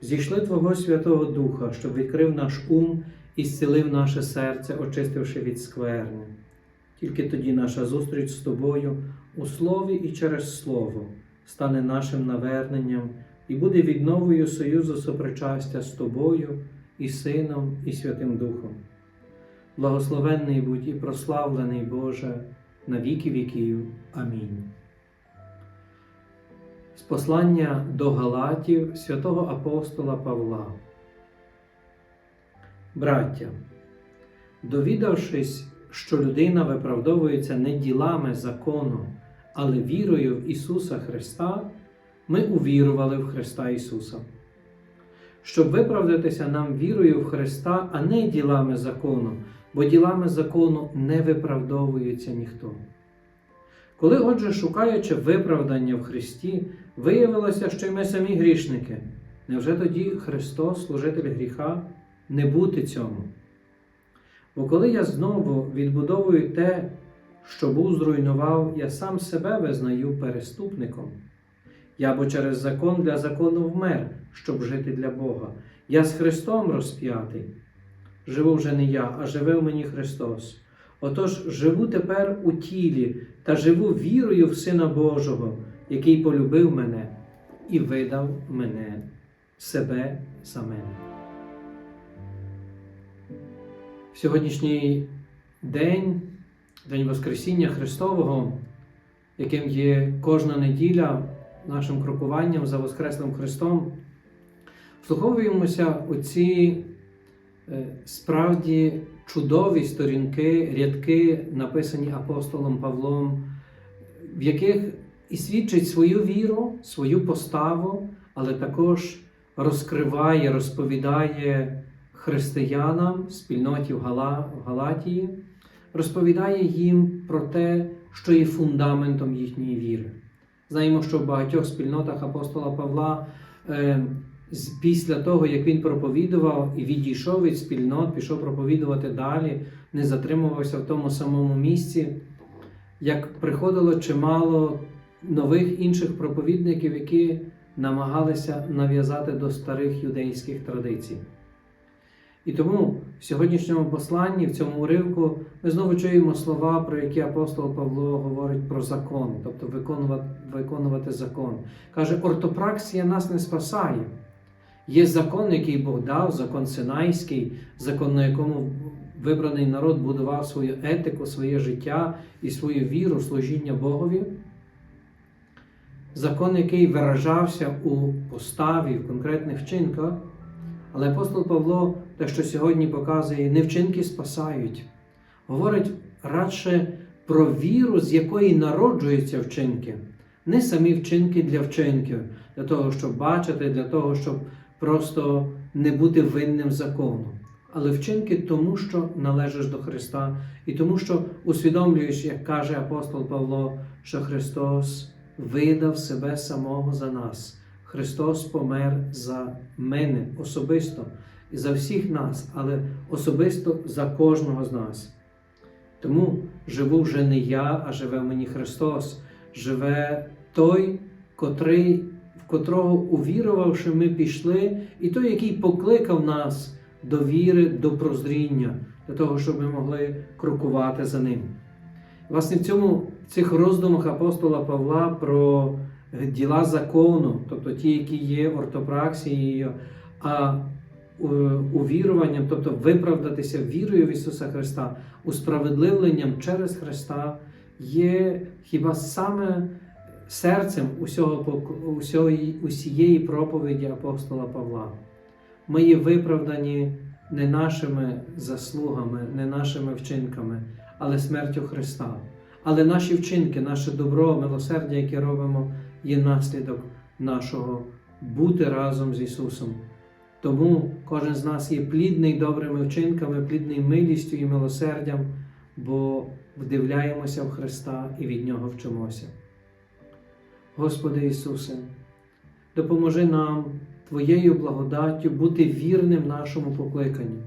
зійшли Твого Святого Духа, щоб відкрив наш ум і зцілив наше серце, очистивши від скверни. Тільки тоді наша зустріч з Тобою у слові і через Слово стане нашим наверненням і буде відновою союзу сопричастя з Тобою і Сином, і Святим Духом. Благословенний будь і прославлений Боже на віки віків. Амінь. З послання до Галатів святого апостола Павла. Браття, довідавшись, що людина виправдовується не ділами закону, але вірою в Ісуса Христа, ми увірували в Христа Ісуса. Щоб виправдатися нам вірою в Христа, а не ділами закону, бо ділами закону не виправдовується ніхто. Коли, отже, шукаючи виправдання в Христі, виявилося, що й ми самі грішники, невже тоді Христос, служитель гріха, не бути цьому? Бо коли я знову відбудовую те, що був зруйнував, я сам себе визнаю переступником. Я бо через закон для закону вмер, щоб жити для Бога. Я з Христом розп'ятий. Живу вже не я, а живе в мені Христос. Отож живу тепер у тілі та живу вірою в Сина Божого, який полюбив мене і видав мене себе за мене. В сьогоднішній день, День Воскресіння Христового, яким є кожна неділя нашим крокуванням за Воскреслим Христом, вслуховуємося у ці е, справді чудові сторінки, рядки, написані апостолом Павлом, в яких і свідчить свою віру, свою поставу, але також розкриває, розповідає християнам, спільноті в Галатії, розповідає їм про те, що є фундаментом їхньої віри. Знаємо, що в багатьох спільнотах апостола Павла е, після того, як він проповідував і відійшов від спільнот, пішов проповідувати далі, не затримувався в тому самому місці, як приходило чимало нових інших проповідників, які намагалися нав'язати до старих юдейських традицій. І тому в сьогоднішньому посланні, в цьому уривку, ми знову чуємо слова, про які апостол Павло говорить про закон, тобто виконувати, виконувати закон. Каже, ортопраксія нас не спасає. Є закон, який Бог дав, закон Синайський, закон, на якому вибраний народ будував свою етику, своє життя і свою віру, служіння Богові. Закон, який виражався у поставі, в конкретних вчинках. Але апостол Павло, те, що сьогодні показує, не вчинки спасають, говорить радше про віру, з якої народжуються вчинки, не самі вчинки для вчинків, для того, щоб бачити, для того, щоб просто не бути винним закону. Але вчинки тому, що належиш до Христа, і тому, що усвідомлюєш, як каже апостол Павло, що Христос видав себе самого за нас. Христос помер за мене особисто і за всіх нас, але особисто за кожного з нас. Тому живу вже не я, а живе мені Христос, живе той, котрий, котрого, увірувавши, ми пішли, і той, який покликав нас до віри, до прозріння, для того, щоб ми могли крокувати за ним. Власне, в цьому в цих роздумах апостола Павла про діла закону, тобто ті, які є ортопраксією, а увіруванням, тобто виправдатися вірою в Ісуса Христа, усправедливленням через Христа, є хіба саме серцем усього, усієї проповіді апостола Павла. Ми є виправдані не нашими заслугами, не нашими вчинками, але смертю Христа. Але наші вчинки, наше добро, милосердя, яке робимо, є наслідок нашого бути разом з Ісусом. Тому кожен з нас є плідний добрими вчинками, плідний милістю і милосердям, бо вдивляємося в Христа і від Нього вчимося. Господи Ісусе, допоможи нам Твоєю благодаттю бути вірним нашому покликанню.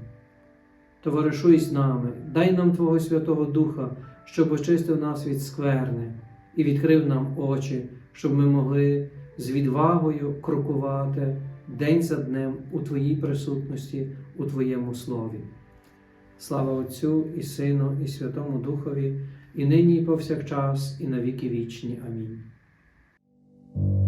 Товаришуй з нами, дай нам Твого Святого Духа, щоб очистив нас від скверни і відкрив нам очі, щоб ми могли з відвагою крокувати день за днем у Твоїй присутності, у Твоєму Слові. Слава Отцю і Сину, і Святому Духові, і нині, і повсякчас, і на віки вічні. Амінь. thank you